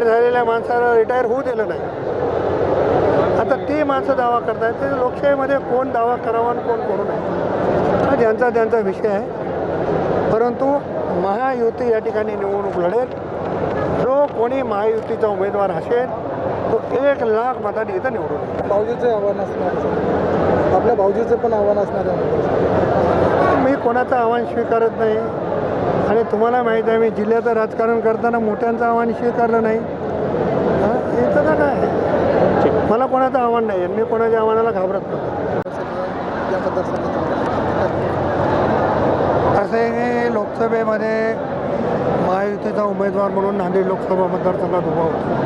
Retire झालेल्या माणसाला retire होऊ दिलं नाही. आता ती माणसं दावा करतायत ते लोकशाहीमध्ये कोण दावा करावा आणि कोण करू नये. हा त्यांचा त्यांचा विषय आहे. परंतु महायुती या ठिकाणी निवडणूक लढेल. जो कोणी महायुतीचा उमेदवार असेल तो एक लाख मतांनी इथं निवडून. भाऊजीचं आव्हान असणार. आपल्या भाऊजीचं पण आव्हान असणार आहे. मी कोणाचं आव्हान स्वीकारत नाही. आणि तुम्हाला माहीत आहे मी जिल्ह्याचं राजकारण करताना मोठ्यांचं आव्हान स्वीकारलं नाही. याचं इथं तर काय? आहे? मला कोणाचं आव्हान नाही आहे मी कोणाच्या आव्हानाला घाबरत नव्हतो असे असं आहे लोकसभेमध्ये महायुतीचा उमेदवार म्हणून नांदेड लोकसभा मतदारसंघात उभा होतो.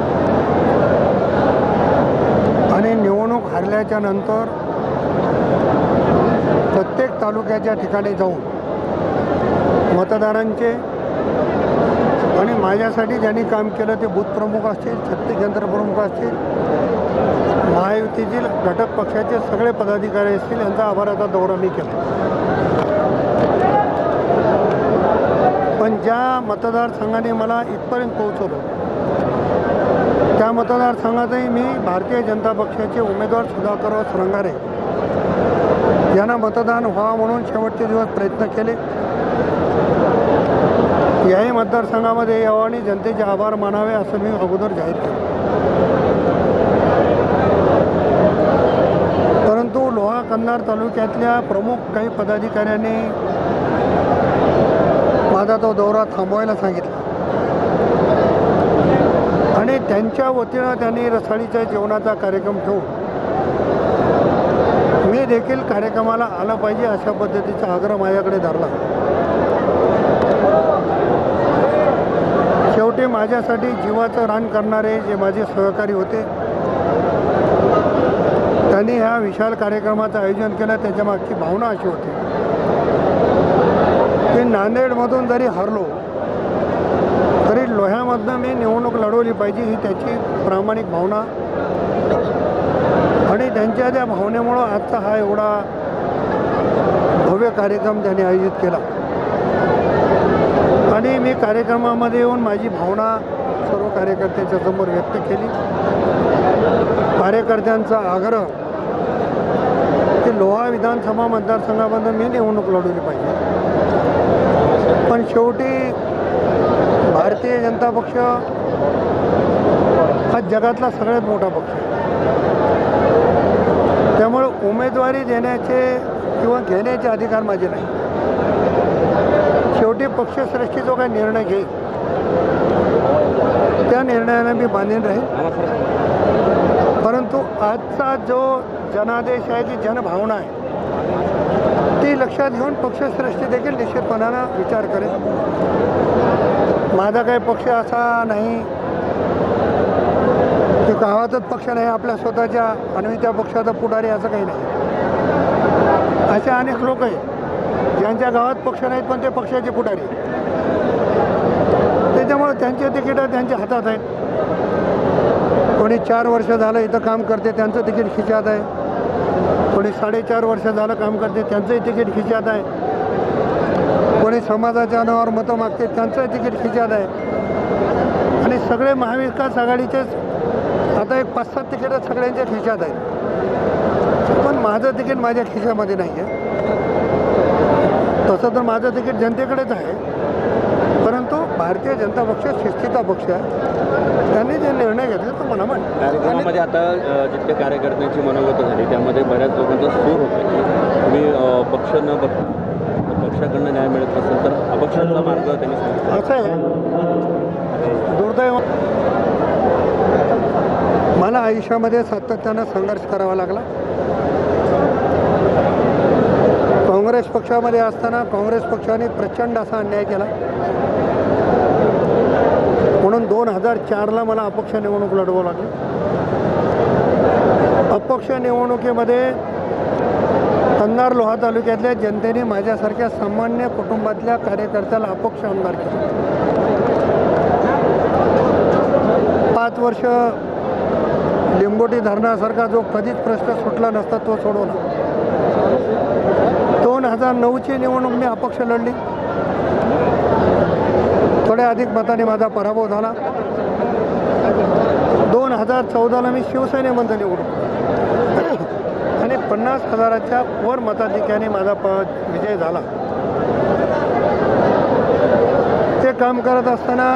आणि निवडणूक हरल्याच्या नंतर प्रत्येक तालुक्याच्या ठिकाणी जाऊन मतदारांचे आणि माझ्यासाठी ज्यांनी काम केलं ते बूथप्रमुख असतील छत्तीस यंत्रप्रमुख प्रमुख असतील महायुतीतील घटक पक्षाचे सगळे पदाधिकारी असतील यांचा आभाराचा दौरा मी केला. पण ज्या मतदारसंघाने मला इथपर्यंत पोहोचवलं त्या मतदारसंघातही मी भारतीय जनता पक्षाचे उमेदवार सुधाकर श्रंगारे यांना मतदान व्हावं म्हणून शेवटचे दिवस प्रयत्न केले. याही मतदारसंघामध्ये यावं आणि जनतेचे आभार मानावे असं मी अगोदर जाहीर केलं. परंतु लोहा कन्नार तालुक्यातल्या प्रमुख काही पदाधिकाऱ्यांनी माझा तो दौरा थांबवायला सांगितला. आणि त्यांच्या वतीनं त्यांनी रसाळीच्या जेवणाचा कार्यक्रम ठेवून मी देखील कार्यक्रमाला आलं पाहिजे अशा पद्धतीचा आग्रह माझ्याकडे धरला. शेवटी माझ्यासाठी जीवाचं रान करणारे जे माझे सहकारी होते त्यांनी ह्या विशाल कार्यक्रमाचं आयोजन केलं. त्याच्यामागची भावना अशी होती की नांदेडमधून जरी हरलो तरी लोह्यामधनं मी निवडणूक लढवली पाहिजे ही त्याची प्रामाणिक भावना. आणि त्यांच्या त्या भावनेमुळं आजचा हा एवढा भव्य कार्यक्रम त्यांनी आयोजित केला. आणि मी कार्यक्रमामध्ये येऊन माझी भावना सर्व कार्यकर्त्यांच्या समोर व्यक्त केली. कार्यकर्त्यांचा आग्रह की लोहा विधानसभा मतदारसंघामधून मी निवडणूक लढवली पाहिजे. पण शेवटी भारतीय जनता पक्ष हा जगातला सगळ्यात मोठा पक्ष आहे. त्यामुळे उमेदवारी देण्याचे किंवा घेण्याचे अधिकार माझे नाही. शेवटी पक्षश्रेष्ठी जो काही निर्णय घेईल त्या निर्णयाला मी बांधीन राहील परंतु आजचा जो जनादेश आहे जी जनभावना आहे ती लक्षात घेऊन पक्षश्रेष्ठी देखील निश्चितपणानं विचार करेल माझा काही पक्ष असा नाही की गावातच पक्ष नाही आपल्या स्वतःच्या आणि त्या पक्षाचा पुढारी असं काही नाही. असे अनेक लोक आहेत. ज्यांच्या गावात पक्ष नाहीत पण ते पक्षाचे पुढारी. त्याच्यामुळे त्यांचे तिकीटं त्यांच्या हातात आहेत. कोणी चार वर्ष झालं इथं काम करते त्यांचं तिकीट खिशात आहे. कोणी साडेचार वर्ष झालं काम करते त्यांचंही तिकीट खिशात आहे. कोणी समाजाच्या नावावर मतं मागते त्यांचंही तिकीट खिशात आहे. आणि सगळे महाविकास आघाडीचेच आता एक पाच सात तिकीटं सगळ्यांच्या खिशात आहेत. पण माझं तिकीट माझ्या खिशामध्ये नाही आहे तसं तर माझं तिकीट जनतेकडेच आहे. परंतु भारतीय जनता पक्ष शिस्तीचा पक्ष आहे. त्यांनी जे निर्णय घेतले तो मला मान्य कार्यक्रमामध्ये आता अ, जितक्या कार्यकर्त्यांची मनोगत झाली त्यामध्ये बऱ्याच लोकांचा सूर होता की तुम्ही पक्ष न बघता पक्षाकडनं न्याय मिळत नसेल तर अपक्षाचा मार्ग त्यांनी सांगितला. असं आहे. दुर्दैव मला आयुष्यामध्ये सातत्यानं संघर्ष करावा लागला. काँग्रेस पक्षामध्ये असताना काँग्रेस पक्षाने प्रचंड असा अन्याय केला. म्हणून दोन हजार चारला मला अपक्ष निवडणूक लढवावं लागली. अपक्ष निवडणुकीमध्ये कन्नार लोहा तालुक्यातल्या जनतेने माझ्यासारख्या सामान्य कुटुंबातल्या कार्यकर्त्याला अपक्ष आमदार केला. पाच वर्ष लिंबोटी धरणासारखा जो कधीच प्रश्न सुटला नसता तो सोडवला. नऊची निवडणूक मी अपक्ष लढली. थोड्या अधिक मताने माझा पराभव झाला. दोन हजार चौदाला मी शिवसेनेमध्ये निवडून आणि पन्नास हजाराच्या वर मताधिक्याने माझा प विजय झाला. ते काम करत असताना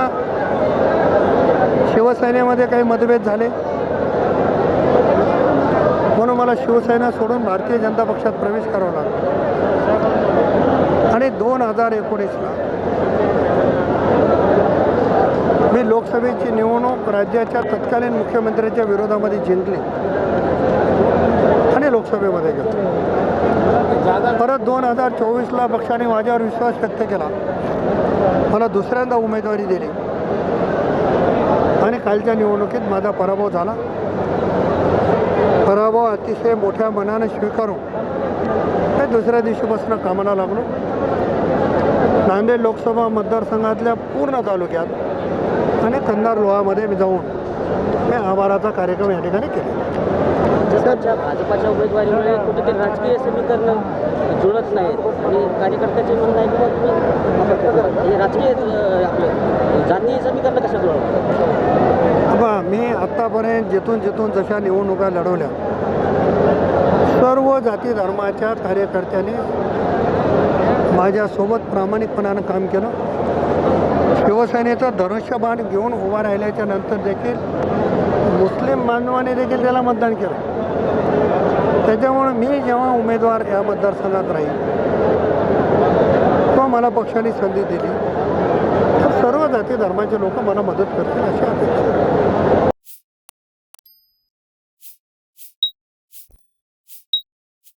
शिवसेनेमध्ये काही मतभेद झाले. म्हणून मला शिवसेना सोडून भारतीय जनता पक्षात प्रवेश करावा लागला. आणि दोन हजार एकोणीसला मी लोकसभेची निवडणूक राज्याच्या तत्कालीन मुख्यमंत्र्यांच्या विरोधामध्ये जिंकली आणि लोकसभेमध्ये गेलो परत दोन हजार चोवीसला पक्षाने माझ्यावर विश्वास व्यक्त केला मला दुसऱ्यांदा उमेदवारी दिली आणि कालच्या निवडणुकीत माझा पराभव झाला। पराभव अतिशय मोठ्या मनानं स्वीकारून दुसऱ्या दिवशीपासून कामाला लागलो। नांदेड लोकसभा मतदारसंघातल्या पूर्ण तालुक्यात आणि कंधार लोहामध्ये मी जाऊन मी आभाराचा कार्यक्रम या ठिकाणी केला. भाजपाच्या उमेदवारीमुळे कुठेतरी राजकीय समीकरण जुळत नाहीत. आणि कार्यकर्त्याचे म्हणणं आहे की बुवा तुम्ही राजकीय अं, आपलं जातीय समीकरण कसं जुळवलं बा मी आत्तापर्यंत जिथून जिथून जशा निवडणुका लढवल्या सर्व जाती धर्माच्या कार्यकर्त्यांनी माझ्यासोबत प्रामाणिकपणानं काम केलं. शिवसेनेचं धनुष्यबाण घेऊन उभा राहिल्याच्या नंतर देखील मुस्लिम बांधवाने देखील त्याला मतदान केलं. त्याच्यामुळं मी जेव्हा उमेदवार या मतदारसंघात राहील तो मला पक्षाने संधी दिली. तर सर्व जाती धर्माचे लोक मला मदत करतील अशी अपेक्षा